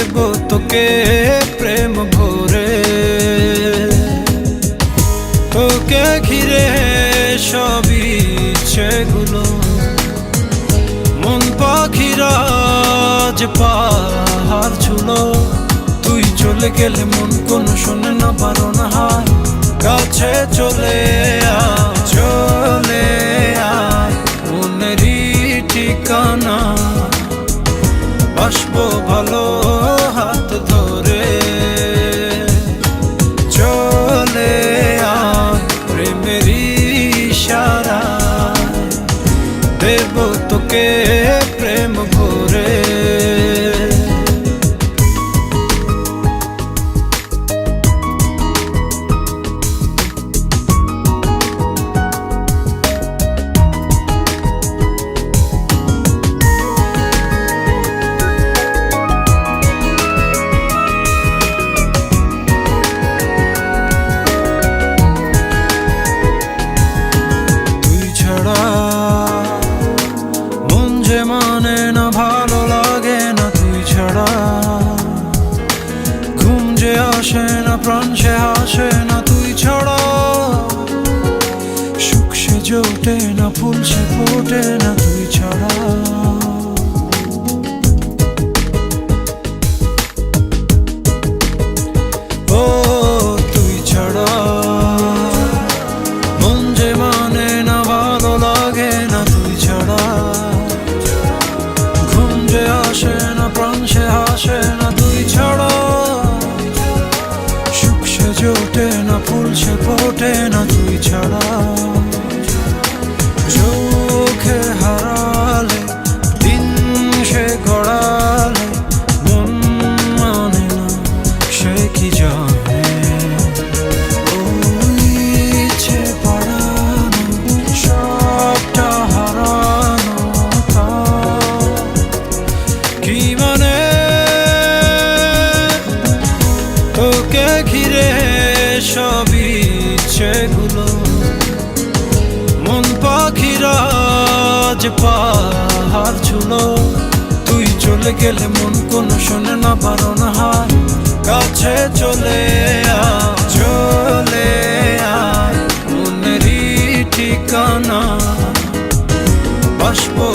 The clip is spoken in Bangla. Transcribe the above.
দেব তোকে প্রেম ভরে। তোকে ঘিরে সবই ইচ্ছেগুলো মন পাখিরা পাহাড় ছুলো, তুই চলে গেলে মন কোনো শোনে না, বারণ হায়। কাছে চলে আয় তোকে প্রেম ভরে ছাড়া। ঘুম যে আসে না, প্রাণ সে আসে না, তুই ছাড়া। সুখ সে জোটে না, ফুল সে ফোটে না, তুই ছাড়া। ফোটে না তুই ছাড়া মন পাখিরাজ পাহাড় ছুলো, তুই চলে গেলে মন কোনো শোনে না, বারণ হায়। কাছে চলে চলে আয়। মনেরই ঠিকানা বাসবো